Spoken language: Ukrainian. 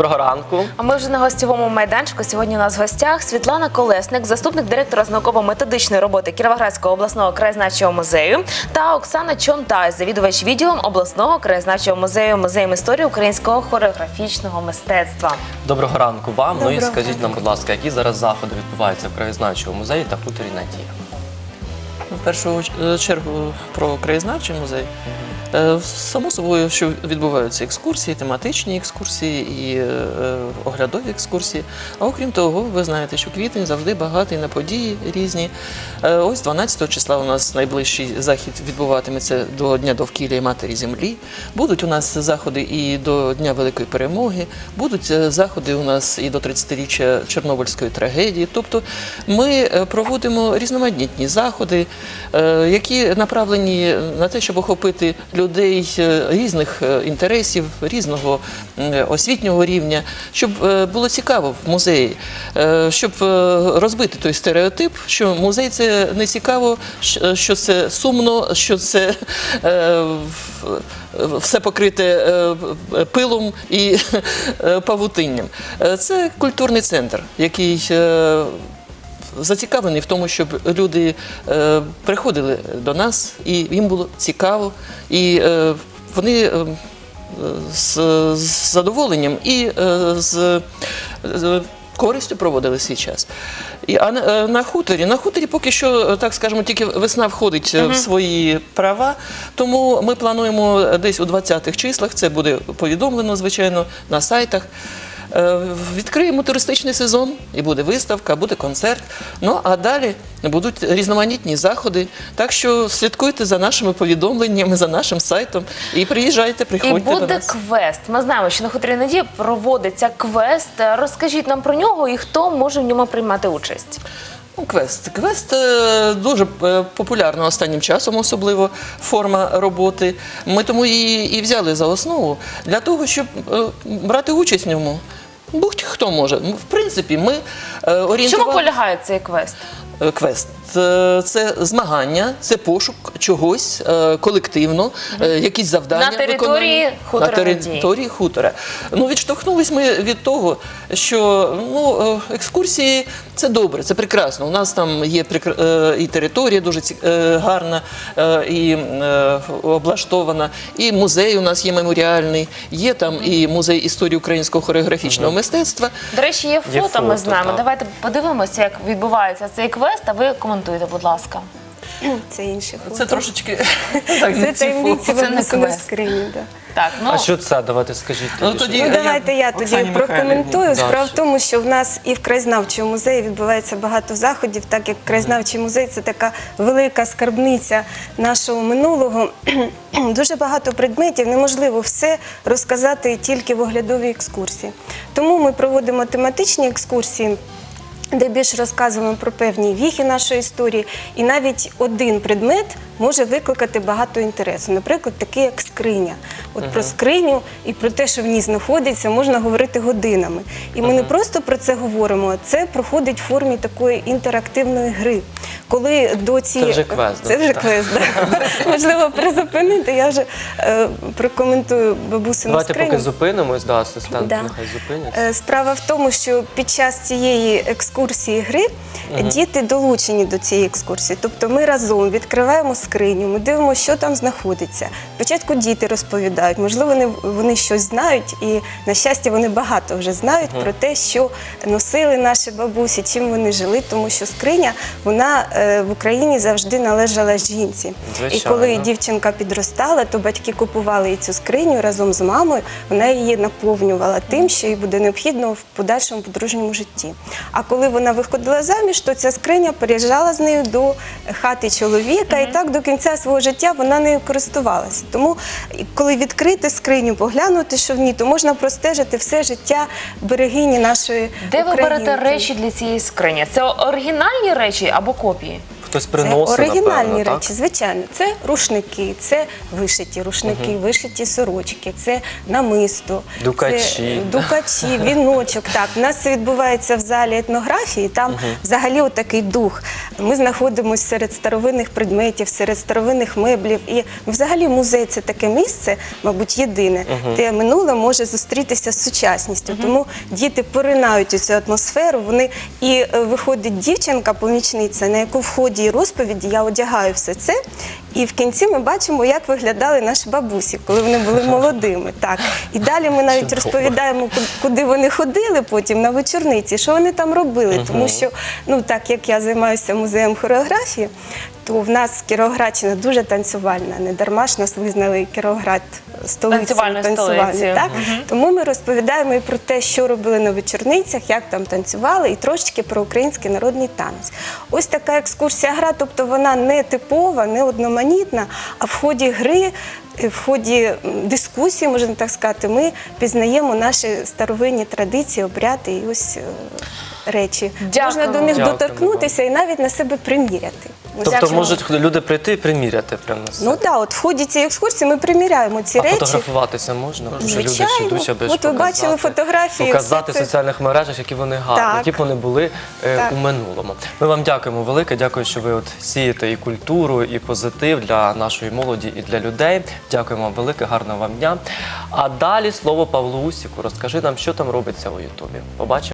Доброго ранку. А ми вже на гостєвому майданчику. Сьогодні у нас в гостях Світлана Колесник, заступник директора з науково-методичної роботи Кіровоградського обласного краєзнавчого музею, та Оксана Чонтай, завідувач відділом обласного краєзнавчого музею музеєм історії українського хореографічного мистецтва. Доброго ранку вам. Ну і скажіть нам, будь ласка, які зараз заходи відбуваються в краєзнавчому музеї та хуторі Надія? В першу чергу про краєзнавчий музей. Е, Само собою, що відбуваються екскурсії, тематичні екскурсії і е, оглядові екскурсії. А окрім того, ви знаєте, що квітень завжди багатий на події різні. Е, Ось 12 числа у нас найближчий захід відбуватиметься до Дня довкілля і Матері Землі. Будуть у нас заходи і до Дня Великої Перемоги, будуть заходи у нас і до 30-річчя Чорнобильської трагедії. Тобто ми проводимо різноманітні заходи, які направлені на те, щоб охопити людей е, різних е, інтересів, різного освітнього рівня, щоб е, було цікаво в музеї, е, щоб е, розбити той стереотип, що музей це не цікаво, що це сумно, що це е, все покрите е, пилом і е, павутинням. Е, Це культурний центр, який е, зацікавлений в тому, щоб люди е, приходили до нас, і їм було цікаво, і е, вони е, з, з задоволенням і е, з, з користю проводили свій час. І, а на, на хуторі, на хуторі поки що, так скажемо, тільки весна входить в свої права, тому ми плануємо десь у 20-х числах, це буде повідомлено, звичайно, на сайтах. Е, Відкриємо туристичний сезон, і буде виставка, буде концерт. Ну а далі будуть різноманітні заходи. Так що слідкуйте за нашими повідомленнями, за нашим сайтом і приїжджайте, І приходьте до буде нас. квест. Ми знаємо, що на хуторі Надія проводиться квест. Розкажіть нам про нього і хто може в ньому приймати участь. Ну, Квест. Квест е, дуже е, популярна останнім часом, особливо форма роботи. Ми тому її і взяли за основу для того, щоб е, брати участь в ньому. Будь-хто може. В принципі, ми е, В чому орієнтували... полягає цей квест? Е, Квест це змагання, це пошук чогось е, колективно, е, якісь завдання На території хутора на території хутора. Ну відштовхнулись ми від того, що ну е, екскурсії це добре, це прекрасно. У нас там є е, і територія дуже е, гарна е, і е, облаштована, і музей у нас є меморіальний, є там і музей історії українського хореографічного мистецтва. До речі, є фото, Є ми фото, знаємо. Давайте подивимося, як відбувається цей квест, а ви коментуйте, будь ласка. Це інше фото. Це трошечки Це таємниці Це не квест. скрині. Да. Так, ну А що це? Давайте скажіть. Ну, тоді, що- Ну, давайте я тоді Оксані прокоментую. Михайлівні. Справа в тому, що в нас і в краєзнавчому музеї відбувається багато заходів, так як краєзнавчий музей це така велика скарбниця нашого минулого. Дуже багато предметів, неможливо все розказати тільки в оглядовій екскурсії. Тому ми проводимо тематичні екскурсії. Де більше розказуємо про певні віхи нашої історії, і навіть один предмет може викликати багато інтересу. Наприклад, такий як скриня. От про скриню і про те, що в ній знаходиться, можна говорити годинами. І ми не просто про це говоримо, а це проходить в формі такої інтерактивної гри. Коли до цієї вже квест, це вже квест, да. можливо призупинити. Я вже е, прокоментую бабусину Давайте скриню. поки зупинимось, да, асистент Да. нехай зупиняться. Е, Справа в тому, що під час цієї екскурсії гри діти долучені до цієї екскурсії. Тобто ми разом відкриваємо скриню, ми дивимося, що там знаходиться. Спочатку діти розповідають, можливо, вони, вони щось знають, і на щастя, вони багато вже знають про те, що носили наші бабусі, чим вони жили, тому що скриня вона е, в Україні завжди належала жінці. І коли дівчинка підростала, то батьки купували їй цю скриню разом з мамою. Вона її наповнювала тим, що їй буде необхідно в подальшому подружньому житті. А коли вона виходила заміж, то ця скриня переїжджала з нею до хати чоловіка, і так до кінця свого життя вона нею користувалася. Тому, коли відкрити скриню, поглянути, що в ній, то можна простежити все життя берегині нашої де ви берете речі для цієї скрині? Це оригінальні речі або копії? Хтось Це оригінальні напевно, речі, звичайно. Це рушники, це вишиті рушники, вишиті сорочки, це намисто, Дукачі. це е, дукачі, віночок. Так, у нас це відбувається в залі етнографії. Там взагалі отакий дух. Ми знаходимося серед старовинних предметів, серед старовинних меблів. І взагалі музей це таке місце, мабуть, єдине, де минуле може зустрітися з сучасністю. Тому діти поринають у цю атмосферу. Вони і е, виходить дівчинка, помічниця, на яку в ході розповіді я одягаю все це. І в кінці ми бачимо, як виглядали наші бабусі, коли вони були молодими. Так і далі ми навіть розповідаємо, куди вони ходили потім на вечорниці, що вони там робили. Тому що, ну так як я займаюся музеєм хореографії, то в нас Кіровоградщина дуже танцювальна. Не дарма ж нас визнали Кіровоград столицею Танцювальною столицею. Так? Тому ми розповідаємо і про те, що робили на вечорницях, як там танцювали, і трошечки про український народний танець. Ось така екскурсія гра, тобто вона не типова, не одноманітна, а в ході гри. е, В ході м, дискусії, можна так сказати, ми пізнаємо наші старовинні традиції, обряди і ось е, речі. Дякуємо. Можна до них Дякуємо доторкнутися і навіть на себе приміряти. Тобто можуть люди прийти і приміряти прямо на себе. Ну так, от в ході цієї екскурсії ми приміряємо ці а речі. фотографуватися можна? Тому що люди ж Звичайно. йдуть, аби ж От ви бачили фотографії, Показати в це. соціальних мережах, які вони гарні, Так. які б вони були е, Так. у минулому. Ми вам дякуємо велике. Дякую, що ви от сієте і культуру, і позитив для нашої молоді і для людей. Дякуємо вам велике, гарного вам дня. А далі слово Павлу Усіку. Розкажи нам, що там робиться у Ютубі. Побачимо.